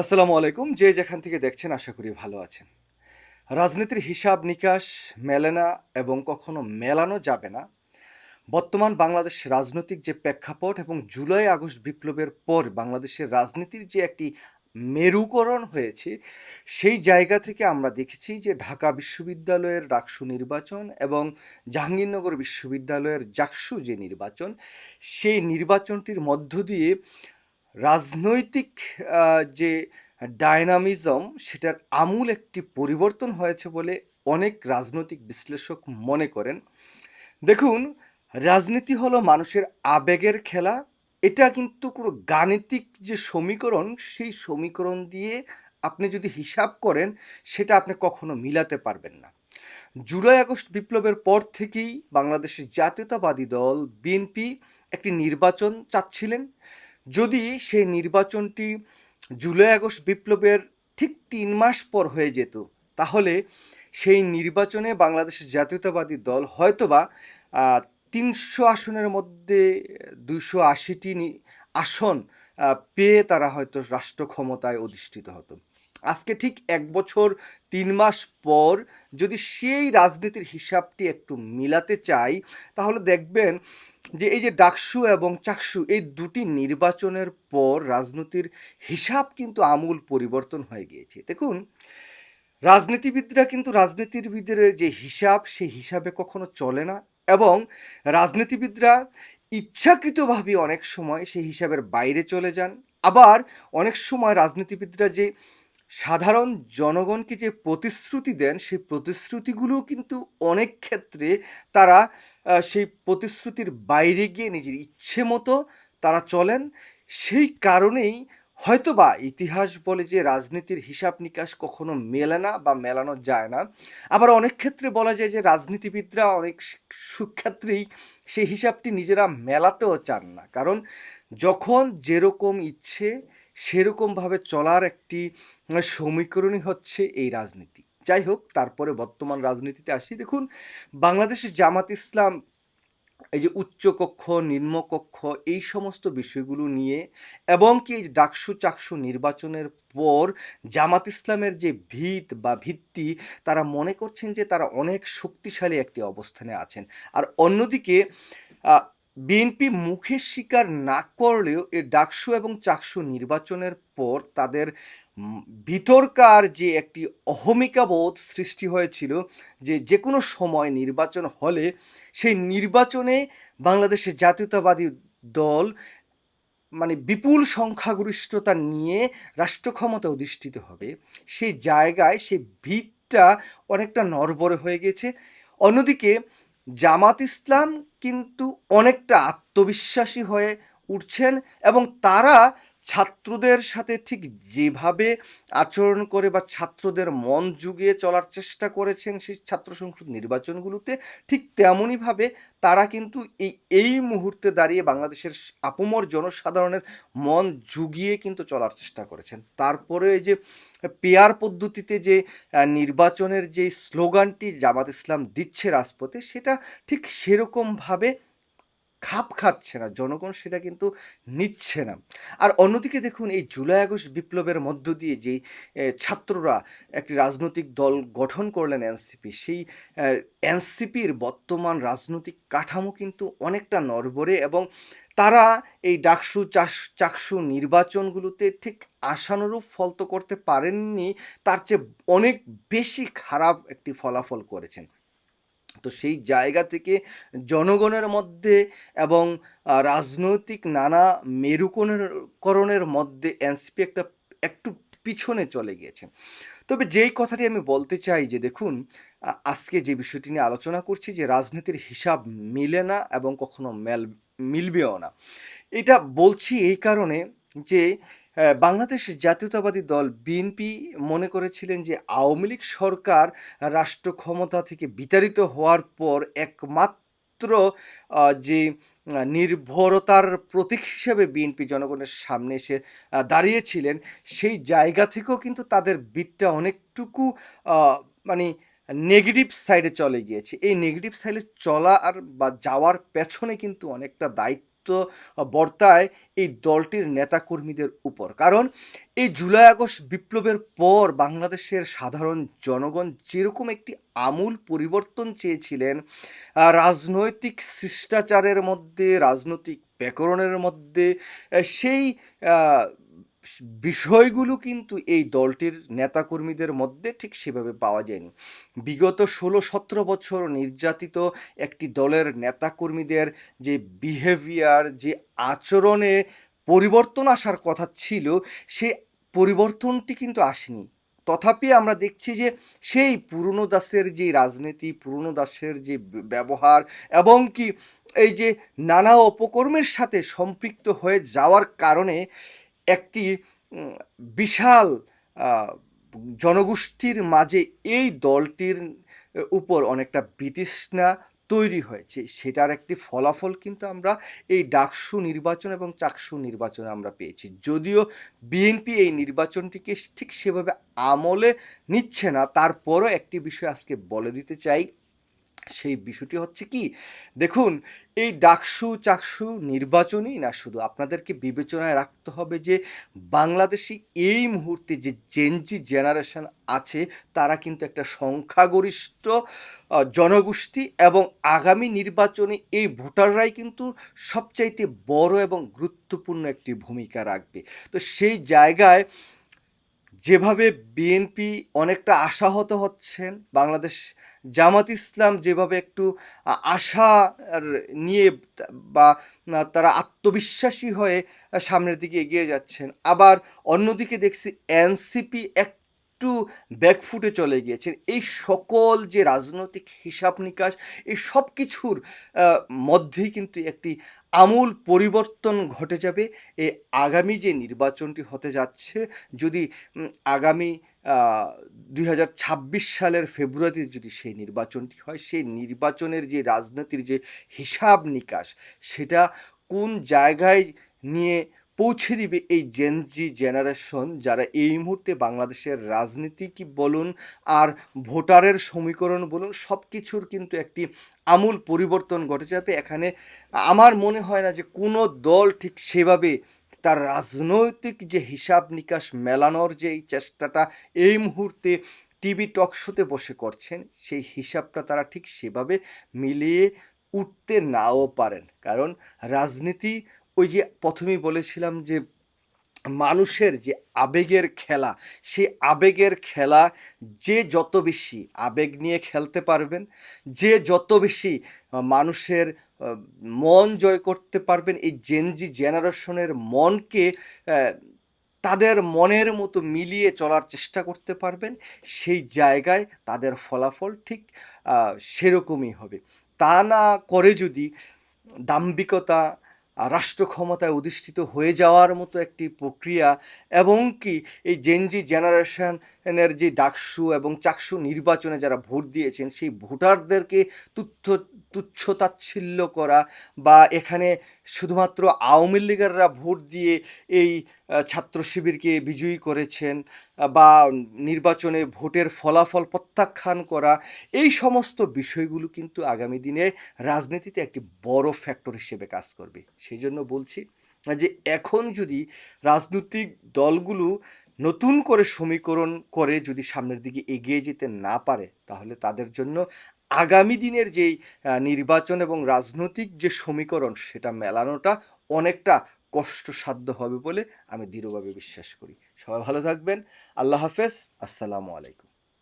আসসালামু আলাইকুম। যে যেখান থেকে দেখছেন, আশা করি ভালো আছেন। রাজনীতির হিসাব নিকাশ মেলে না এবং কখনো মেলানো যাবে না। বর্তমান বাংলাদেশ রাজনৈতিক যে প্রেক্ষাপট এবং জুলাই আগস্ট বিপ্লবের পর বাংলাদেশের রাজনীতির যে একটি মেরুকরণ হয়েছে, সেই জায়গা থেকে আমরা দেখেছি যে ঢাকা বিশ্ববিদ্যালয়ের ডাকসু নির্বাচন এবং জাহাঙ্গীরনগর বিশ্ববিদ্যালয়ের জাকসু যে নির্বাচন, সেই নির্বাচনটির মধ্য দিয়ে রাজনৈতিক যে ডায়নামিজম সেটার আমূল একটি পরিবর্তন হয়েছে বলে অনেক রাজনৈতিক বিশ্লেষক মনে করেন। দেখুন, রাজনীতি হলো মানুষের আবেগের খেলা। এটা কিন্তু কোনো গাণিতিক যে সমীকরণ, সেই সমীকরণ দিয়ে আপনি যদি হিসাব করেন, সেটা আপনি কখনো মিলাতে পারবেন না। জুলাই আগস্ট বিপ্লবের পর থেকেই বাংলাদেশের জাতীয়তাবাদী দল, বিএনপি, একটি নির্বাচন চাচ্ছিলেন। যদি সেই নির্বাচনটি জুলাই আগস্ট বিপ্লবের ঠিক তিন মাস পর হয়ে যেত, তাহলে সেই নির্বাচনে বাংলাদেশের জাতীয়তাবাদী দল হয়তোবা তিনশো আসনের মধ্যে দুইশো আশিটি আসন পেয়ে তারা হয়তো রাষ্ট্র ক্ষমতায় অধিষ্ঠিত হতো। আজকে ঠিক এক বছর তিন মাস পর যদি সেই রাজনীতির হিসাবটি একটু মিলাতে চাই, তাহলে দেখবেন যে এই যে ডাকসু এবং চাকসু, এই দুটি নির্বাচনের পর রাজনীতির হিসাব কিন্তু আমূল পরিবর্তন হয়ে গিয়েছে। দেখুন, রাজনীতিবিদরা কিন্তু রাজনীতিবিদের যে হিসাব, সেই হিসাবে কখনো চলে না এবং রাজনীতিবিদরা ইচ্ছাকৃতভাবে অনেক সময় সেই হিসাবের বাইরে চলে যান। আবার অনেক সময় রাজনীতিবিদরা যে সাধারণ জনগণকে যে প্রতিশ্রুতি দেন, সেই প্রতিশ্রুতিগুলো কিন্তু অনেক ক্ষেত্রে তারা সেই প্রতিশ্রুতির বাইরে গিয়ে নিজের ইচ্ছে মতো তারা চলেন। সেই কারণেই হয়তোবা ইতিহাস বলে যে রাজনীতির হিসাব নিকাশ কখনো মেলে না বা মেলানো যায় না। আবার অনেক ক্ষেত্রে বলা যায় যে রাজনীতিবিদরা অনেক সুক্ষেত্রেই সেই হিসাবটি নিজেরা মেলাতেও চান না। কারণ যখন যেরকম ইচ্ছে সেরকমভাবে চলার একটি সমীকরণই হচ্ছে এই রাজনীতি। যাই হোক তারপরে বর্তমান রাজনীতিতে আসি। দেখুন, বাংলাদেশের জামাত ইসলাম, এই যে উচ্চকক্ষ নিম্নকক্ষ এই সমস্ত বিষয়গুলো নিয়ে এবং কি এই ডাকসু চাকসু নির্বাচনের পর জামাত ইসলামের যে ভিত বা ভিত্তি, তারা মনে করছেন যে তারা অনেক শক্তিশালী একটি অবস্থানে আছেন। আর অন্যদিকে বিএনপি মুখে স্বীকার না করলেও এই ডাকসু এবং চাকসু নির্বাচনের পর তাদের উম, ভিতরকার যে একটি অহমিকাবোধ সৃষ্টি হয়েছিল যে যে কোনো সময় নির্বাচন হলে সেই নির্বাচনে বাংলাদেশের জাতীয়তাবাদী দল মানে বিপুল সংখ্যাগরিষ্ঠতা নিয়ে রাষ্ট্র ক্ষমতা অধিষ্ঠিত হবে সেই জায়গায় সেই ভিতটা অনেকটা নড়বড়ে হয়ে গেছে। অন্যদিকে জামাত ইসলাম কিন্তু অনেকটা আত্মবিশ্বাসী হয়ে উঠছেন এবং তারা ছাত্রদের সাথে ঠিক যেভাবে আচরণ করে বা ছাত্রদের মন যুগিয়ে চলার চেষ্টা করেছেন সেই ছাত্র সংসদ নির্বাচনগুলোতে, ঠিক তেমনইভাবে তারা কিন্তু এই এই মুহূর্তে দাঁড়িয়ে বাংলাদেশের আপমর জনসাধারণের মন জুগিয়ে কিন্তু চলার চেষ্টা করেছেন। তারপরে এই যে পেয়ার পদ্ধতিতে যে নির্বাচনের যে স্লোগানটি জামাত ইসলাম দিচ্ছে রাজপথে, সেটা ঠিক সেরকমভাবে খাপ খাচ্ছে না, জনগণ সেটা কিন্তু নিচ্ছে না। আর অন্যদিকে দেখুন, এই জুলাই আগস্ট বিপ্লবের মধ্য দিয়ে যেই ছাত্ররা একটি রাজনৈতিক দল গঠন করলেন এনসিপি, সেই এনসিপির বর্তমান রাজনৈতিক কাঠামো কিন্তু অনেকটা নড়বড়ে এবং তারা এই ডাকসু চাষ চাকসু নির্বাচনগুলোতে ঠিক আশানুরূপ ফল তো করতে পারেননি, তার চেয়ে অনেক বেশি খারাপ একটি ফলাফল করেছেন। তো সেই জায়গা থেকে জনগণের মধ্যে এবং রাজনৈতিক নানা মেরুকরণের মধ্যে এনসিপি একটা, একটু পিছনে চলে গিয়েছে। তবে যেই কথাটি আমি বলতে চাই যে দেখুন আজকে যে বিষয়টি নিয়ে আলোচনা করছি যে রাজনীতির হিসাব মিলে না এবং কখনো মেল, মিলবেও না। এটা বলছি এই কারণে যে বাংলাদেশ জাতীয়তাবাদী দল বিএনপি মনে করেছিলেন যে আওয়ামী লীগ সরকার রাষ্ট্র ক্ষমতা থেকে বিতাড়িত হওয়ার পর একমাত্র যে নির্ভরতার প্রতীক হিসেবে বিএনপি জনগণের সামনে এসে দাঁড়িয়েছিলেন, সেই জায়গা থেকেও কিন্তু তাদের বিটটা অনেকটুকু মানে নেগেটিভ সাইডে চলে গিয়েছে। এই নেগেটিভ সাইডে চলা আর বা যাওয়ার পেছনে কিন্তু অনেকটা দায়িত্ব বর্তায় এই দলটির নেতাকর্মীদের উপর। কারণ এই জুলাই আগস্ট বিপ্লবের পর বাংলাদেশের সাধারণ জনগণ যেরকম একটি আমূল পরিবর্তন চেয়েছিলেন রাজনৈতিক শিষ্টাচারের মধ্যে, রাজনৈতিক ব্যাকরণের মধ্যে সেই বিষয়গুলো কিন্তু এই দলটির নেতাকর্মীদের মধ্যে ঠিক সেভাবে পাওয়া যায়নি। বিগত ষোলো সতেরো বছর নির্যাতিত একটি দলের নেতাকর্মীদের যে বিহেভিয়ার যে আচরণে পরিবর্তন আসার কথা ছিল, সে পরিবর্তনটি কিন্তু আসেনি। তথাপি আমরা দেখছি যে সেই পুরনো দাসের যে রাজনীতি, পুরনো দাসের যে ব্যবহার এবং কি এই যে নানা অপকর্মের সাথে সম্পৃক্ত হয়ে যাওয়ার কারণে একটি বিশাল জনগোষ্ঠীর মাঝে এই দলটির উপর অনেকটা বিতৃষ্ণা তৈরি হয়েছে। সেটার একটি ফলাফল কিন্তু আমরা এই ডাকসু নির্বাচন এবং চাকসু নির্বাচনে আমরা পেয়েছি। যদিও বিএনপি এই নির্বাচনটিকে ঠিক সেভাবে আমলে নিচ্ছে না, তারপরও একটি বিষয় আজকে বলে দিতে চাই। সেই বিষয়টি হচ্ছে কি? দেখুন, এই ডাকসু, চাকসু নির্বাচনই না শুধু আপনাদেরকে বিবেচনায় রাখতে হবে যে বাংলাদেশি এই মুহূর্তে যে জেনজি জেনারেশন আছে, তারা কিন্তু একটা সংখ্যাগরিষ্ঠ জনগোষ্ঠী এবং আগামী নির্বাচনে এই ভোটাররাই কিন্তু সবচাইতে বড় এবং গুরুত্বপূর্ণ একটি ভূমিকা রাখবে। তো সেই জায়গায় যেভাবে বিএনপি অনেকটা আশাহত হচ্ছেন, বাংলাদেশ জামাত ইসলাম যেভাবে একটু আশা নিয়ে বা তারা আত্মবিশ্বাসী হয়ে সামনের দিকে এগিয়ে যাচ্ছেন, আবার অন্যদিকে দেখছি এনসিপি একটু ব্যাকফুটে চলে গিয়েছেন। এই সকল যে রাজনৈতিক হিসাব নিকাশ, এই সব কিছুর মধ্যেই কিন্তু একটি আমূল পরিবর্তন ঘটে যাবে। এই আগামী যে নির্বাচনটি হতে যাচ্ছে, যদি আগামী দুই হাজার ছাব্বিশ সালের ফেব্রুয়ারিতে যদি সেই নির্বাচনটি হয়, সেই নির্বাচনের যে রাজনীতির যে হিসাব নিকাশ, সেটা কোন জায়গায় নিয়ে পৌঁছে দিবে এই জেনজি জেনারেশন যারা এই মুহূর্তে বাংলাদেশের রাজনীতি কি বলুন আর ভোটারের সমীকরণ বলুন সব কিছুর কিন্তু একটি আমূল পরিবর্তন ঘটে যাবে এখানে আমার মনে হয় না যে কোনো দল ঠিক সেভাবে তার রাজনৈতিক যে হিসাব নিকাশ মেলানোর যে এই চেষ্টাটা এই মুহূর্তে টিভি টক শোতে বসে করছেন, সেই হিসাবটা তারা ঠিক সেভাবে মিলিয়ে উঠতে নাও পারেন। কারণ রাজনীতি ওই যে প্রথমেই বলেছিলাম যে মানুষের যে আবেগের খেলা, সেই আবেগের খেলা যে যত বেশি আবেগ নিয়ে খেলতে পারবেন, যে যত বেশি মানুষের মন জয় করতে পারবেন, এই জেনজি জেনারেশনের মনকে তাদের মনের মতো মিলিয়ে চলার চেষ্টা করতে পারবেন, সেই জায়গায় তাদের ফলাফল ঠিক সেরকমই হবে। তা না করে যদি দাম্ভিকতা রাষ্ট্র ক্ষমতায় অধিষ্ঠিত হয়ে যাওয়ার মতো একটি প্রক্রিয়া এবং কি এই জেনজি জেনারেশনের যে ডাকসু এবং চাকসু নির্বাচনে যারা ভোট দিয়েছেন, সেই ভোটারদেরকে তুচ্ছ তুচ্ছ তাচ্ছিল্য করা বা এখানে শুধুমাত্র আওয়ামী লীগাররা ভোট দিয়ে এই ছাত্র শিবিরকে বিজয়ী করেছেন বা নির্বাচনে ভোটের ফলাফল প্রত্যাখ্যান করা, এই সমস্ত বিষয়গুলো কিন্তু আগামী দিনে রাজনীতিতে একটি বড় ফ্যাক্টর হিসেবে কাজ করবে। সেই জন্য বলছি যে এখন যদি রাজনৈতিক দলগুলো নতুন করে সমীকরণ করে যদি সামনের দিকে এগিয়ে যেতে না পারে, তাহলে তাদের জন্য আগামী দিনের যেই নির্বাচন এবং রাজনৈতিক যে সমীকরণ, সেটা মেলানোটা অনেকটা কষ্টসাধ্য হবে বলে আমি দৃঢ়ভাবে বিশ্বাস করি। সবাই ভালো থাকবেন। আল্লাহ হাফেজ। আসসালামু আলাইকুম।